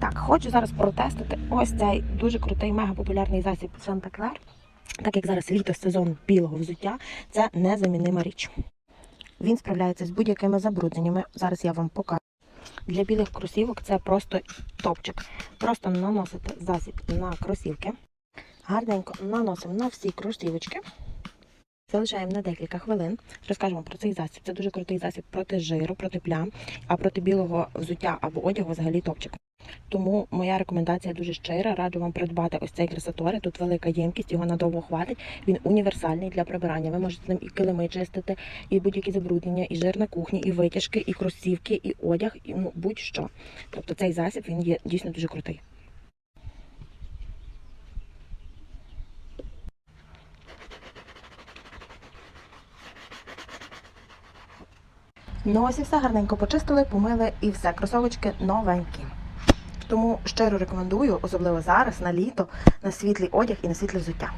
Так, хочу зараз протестити ось цей дуже крутий, мега популярний засіб Сантаклер. Так як зараз літо сезон білого взуття, це незамінима річ. Він справляється з будь-якими забрудненнями. Зараз я вам покажу. Для білих кросівок це просто топчик. Просто наносите засіб на кросівки. Гарненько наносимо на всі кросівочки. Залишаємо на декілька хвилин. Розкажемо про цей засіб. Це дуже крутий засіб проти жиру, проти плям, а проти білого взуття або одягу взагалі топчик. Тому моя рекомендація дуже щира. Раджу вам придбати ось цей кресатори. Тут велика ємкість, його надовго хватить. Він універсальний для прибирання. Ви можете ним і килими чистити, і будь-які забруднення, і жир на кухні, і витяжки, і кросівки, і одяг, і ну будь-що. Тобто цей засіб він є дійсно дуже крутий. Ну ось і все гарненько почистили, помили і все. Кросовочки новенькі. Тому щиро рекомендую, особливо зараз, на літо, на світлий одяг і на світле взуття.